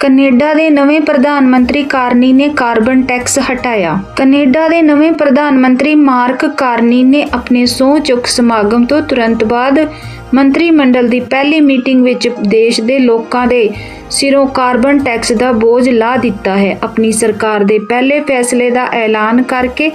Canada ਦੇ ਨਵੇਂ ਪ੍ਰਧਾਨ ਮੰਤਰੀ ਕਾਰਨੀ ਨੇ ਕਾਰਬਨ ਟੈਕਸ ਹਟਾਇਆ। ਕੈਨੇਡਾ ਦੇ ਨਵੇਂ ਪ੍ਰਧਾਨ ਮੰਤਰੀ ਮਾਰਕ ਕਾਰਨੀ ਨੇ ਆਪਣੇ ਸਹੁੰ ਚੁੱਕ ਸਮਾਗਮ ਤੋਂ ਤੁਰੰਤ ਬਾਅਦ ਮੰਤਰੀ ਮੰਡਲ ਦੀ ਪਹਿਲੀ ਮੀਟਿੰਗ ਵਿੱਚ ਦੇਸ਼ ਦੇ ਲੋਕਾਂ ਦੇ ਸਿਰੋਂ ਕਾਰਬਨ ਟੈਕਸ ਦਾ ਬੋਝ ਲਾ ਦਿੱਤਾ ਹੈ। ਆਪਣੀ ਸਰਕਾਰ ਦੇ ਪਹਿਲੇ ਫੈਸਲੇ ਦਾ ਐਲਾਨ ਕਰਕੇ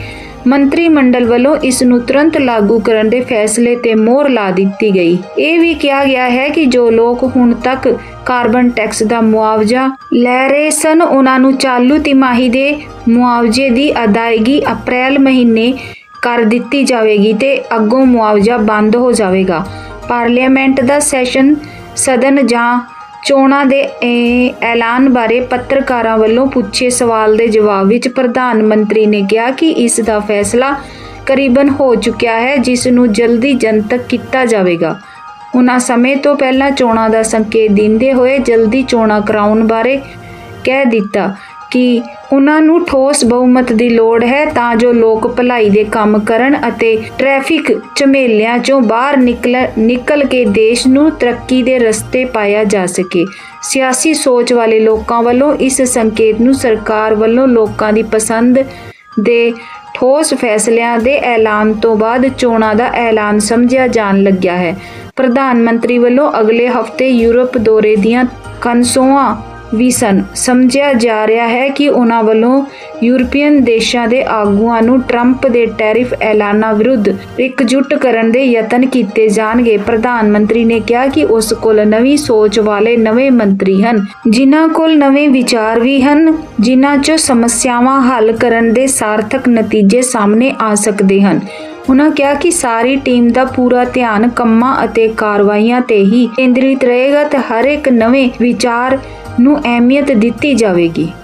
ਮੰਤਰੀ ਮੰਡਲ ਵੱਲੋਂ ਇਸ ਨੂੰ ਤੁਰੰਤ ਲਾਗੂ ਕਰਨ ਦੇ ਫੈਸਲੇ ਤੇ ਮੋਹਰ ਲਾ ਦਿੱਤੀ ਗਈ। ਇਹ ਵੀ ਕਿਹਾ ਗਿਆ ਹੈ ਕਿ ਜੋ ਲੋਕ ਹੁਣ ਤੱਕ ਕਾਰਬਨ ਟੈਕਸ ਦਾ ਮੁਆਵਜ਼ਾ ਲੈ ਰਹੇ ਸਨ, ਉਹਨਾਂ ਨੂੰ ਚਾਲੂ ਤਿਮਾਹੀ ਦੇ ਮੁਆਵਜ਼ੇ ਦੀ ਅਦਾਇਗੀ ਅਪ੍ਰੈਲ ਮਹੀਨੇ ਕਰ ਦਿੱਤੀ ਜਾਵੇਗੀ ਤੇ ਅੱਗੋਂ ਮੁਆਵਜ਼ਾ ਬੰਦ ਹੋ ਜਾਵੇਗਾ। ਪਾਰਲੀਮੈਂਟ ਦਾ ਸੈਸ਼ਨ ਸਦਨ ਜਾਂ ਚੋਣਾਂ ਦੇ ਐਲਾਨ ਬਾਰੇ ਪੱਤਰਕਾਰਾਂ ਵੱਲੋਂ ਪੁੱਛੇ ਸਵਾਲ ਦੇ ਜਵਾਬ ਵਿੱਚ ਪ੍ਰਧਾਨ ਮੰਤਰੀ ਨੇ ਕਿਹਾ ਕਿ ਇਸ ਦਾ ਫੈਸਲਾ ਕਰੀਬਨ ਹੋ ਚੁੱਕਿਆ ਹੈ, ਜਿਸ ਨੂੰ ਜਲਦੀ ਜਨਤਕ ਕੀਤਾ ਜਾਵੇਗਾ। ਉਹਨਾਂ ਸਮੇਂ ਤੋਂ ਪਹਿਲਾਂ ਚੋਣਾਂ ਦਾ ਸੰਕੇਤ ਦਿੰਦੇ ਹੋਏ ਜਲਦੀ ਚੋਣਾਂ ਕਰਾਉਣ ਬਾਰੇ ਕਹਿ ਦਿੱਤਾ। ਕਿ ਉਹਨਾਂ ਨੂੰ ਠੋਸ ਬਹੁਮਤ ਦੀ ਲੋੜ ਹੈ ਤਾਂ ਜੋ ਲੋਕ ਭਲਾਈ ਦੇ ਕੰਮ ਕਰਨ ਅਤੇ ਟ੍ਰੈਫਿਕ ਝਮੇਲਿਆਂ ਚੋਂ ਬਾਹਰ ਨਿਕਲ ਨਿਕਲ ਕੇ ਦੇਸ਼ ਨੂੰ ਤਰੱਕੀ ਦੇ ਰਸਤੇ ਪਾਇਆ ਜਾ ਸਕੇ। ਸਿਆਸੀ ਸੋਚ ਵਾਲੇ ਲੋਕਾਂ ਵੱਲੋਂ ਇਸ ਸੰਕੇਤ ਨੂੰ ਸਰਕਾਰ ਵੱਲੋਂ ਲੋਕਾਂ ਦੀ ਪਸੰਦ ਦੇ ਠੋਸ ਫੈਸਲਿਆਂ ਦੇ ਐਲਾਨ ਤੋਂ ਬਾਅਦ ਚੋਣਾਂ ਦਾ ਐਲਾਨ ਸਮਝਿਆ ਜਾਣ ਲੱਗਿਆ ਹੈ। ਪ੍ਰਧਾਨ ਮੰਤਰੀ ਵੱਲੋਂ ਅਗਲੇ ਹਫ਼ਤੇ ਯੂਰਪ ਦੌਰੇ ਦੀਆਂ ਕਨਸੋਆਂ ਵੀ ਸਨ। ਸਮਝਿਆ ਜਾ ਰਿਹਾ ਹੈ ਕਿ ਉਹਨਾਂ ਵੱਲੋਂ ਯੂਰਪੀਅਨ ਦੇਸ਼ਾਂ ਦੇ ਆਗੂਆਂ ਨੂੰ ਟਰੰਪ ਦੇ ਟੈਰਿਫ ਐਲਾਨਾਂ ਵਿਰੁੱਧ ਇਕਜੁੱਟ ਕਰਨ ਦੇ ਯਤਨ ਕੀਤੇ ਜਾਣਗੇ। ਪ੍ਰਧਾਨ ਮੰਤਰੀ ਨੇ ਕਿਹਾ ਕਿ ਉਸ ਕੋਲ ਨਵੀਂ ਸੋਚ ਵਾਲੇ ਨਵੇਂ ਮੰਤਰੀ ਹਨ, ਜਿਨ੍ਹਾਂ ਕੋਲ ਨਵੇਂ ਵਿਚਾਰ ਵੀ ਹਨ, ਜਿਨ੍ਹਾਂ 'ਚ ਸਮੱਸਿਆਵਾਂ ਹੱਲ ਕਰਨ ਦੇ ਸਾਰਥਕ ਨਤੀਜੇ ਸਾਹਮਣੇ ਆ ਸਕਦੇ ਹਨ। ਉਹਨਾਂ ਕਿਹਾ ਕਿ ਸਾਰੀ ਟੀਮ ਦਾ ਪੂਰਾ ਧਿਆਨ ਕੰਮਾਂ ਅਤੇ ਕਾਰਵਾਈਆਂ ਤੇ ਹੀ ਕੇਂਦਰਿਤ ਰਹੇਗਾ ਤੇ ਹਰ ਇੱਕ ਨਵੇਂ ਵਿਚਾਰ ਨੂੰ ਅਹਿਮੀਅਤ ਦਿੱਤੀ ਜਾਵੇਗੀ।